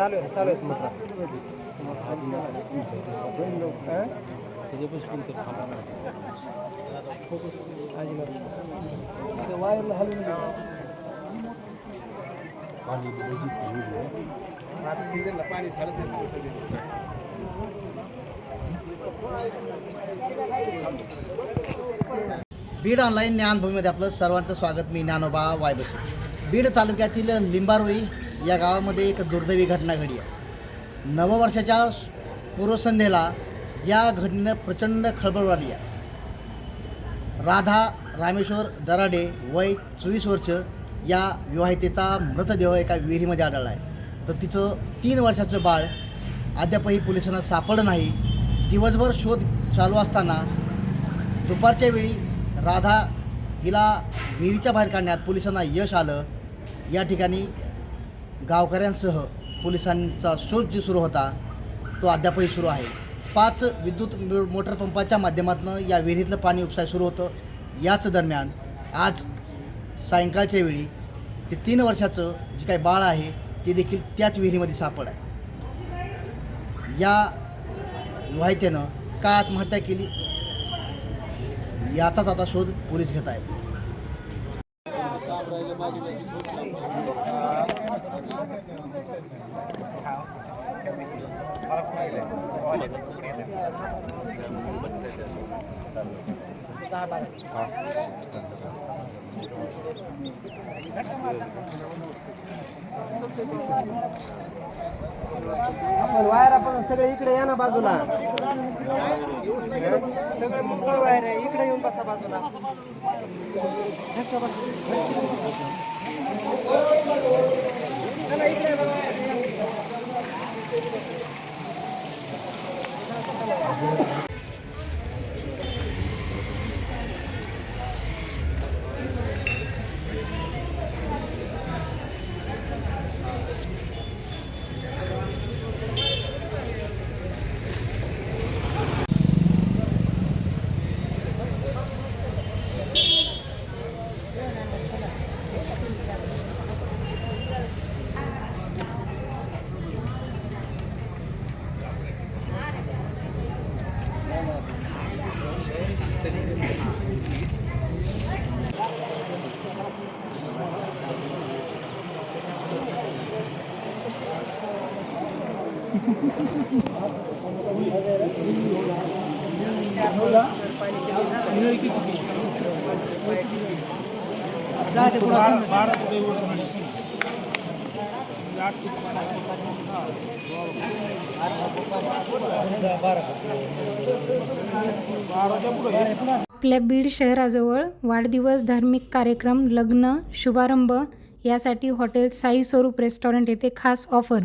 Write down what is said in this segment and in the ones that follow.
चालू आहे चालू वायरला हलवून पाणी बीड ऑनलाईन ज्ञानभूमीमध्ये आपलं सर्वांचं स्वागत मी ज्ञानोबा वायबस. बीड तालुक्यातील लिंबारोई या गावामध्ये एक दुर्दैवी घटना घडली आहे. नववर्षाच्या पूर्वसंध्येला या घटनेनं प्रचंड खळबळ वाढली आहे. राधा रामेश्वर दराडे वय चोवीस वर्ष या विवाहितेचा मृतदेह एका विहिरीमध्ये आढळला आहे. तर तिचं तीन वर्षाचं बाळ अद्यापही पोलिसांना सापडलं नाही. दिवसभर शोध चालू असताना दुपारच्या वेळी राधा हिला विहिरीच्या बाहेर काढण्यात पोलिसांना यश आलं. या ठिकाणी गावकऱ्यांसह पोलिसांचा शोध जो सुरू होता तो अद्यापही सुरू आहे. पाच विद्युत मोटर पंपाच्या माध्यमातून या विहिरीतलं पाणी उपसाय सुरू होतं. याच दरम्यान आज सायंकाळच्या वेळी ते तीन वर्षाचं जे काही बाळ आहे ते देखील त्याच विहिरीमध्ये सापड आहे. या विवाहितेनं का आत्महत्या केली? याचाच आता शोध पोलीस घेत आहेत. आपण वायर आपण सगळे इकडे या ना बाजूला. सगळे मोकळ वायर आहे. इकडे येऊन बसा बाजूला. Thank you. आपल्या बीड शहराजवळ वाढदिवस धार्मिक कार्यक्रम लग्न शुभारंभ यासाठी हॉटेल साई स्वरूप रेस्टॉरंट येथे खास ऑफर.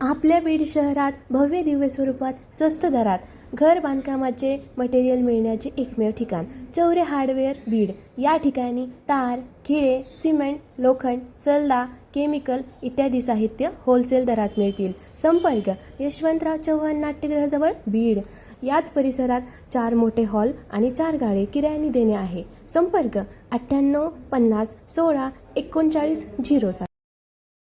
आपल्या बीड शहरात भव्य दिव्य स्वरूपात स्वस्त दरात घर बांधकामाचे मटेरियल मिळण्याचे एकमेव ठिकाण चौरे हार्डवेअर बीड. या ठिकाणी तार खिळे सिमेंट लोखंड सल्ला केमिकल इत्यादी साहित्य होलसेल दरात मिळतील. संपर्क यशवंतराव चव्हाण नाट्यगृहाजवळ बीड. याच परिसरात चार मोठे हॉल आणि चार गाळे किरायाने देणे आहे. संपर्क अठ्ठ्याण्णव पन्नास सोळा एकोणचाळीस झिरो सात.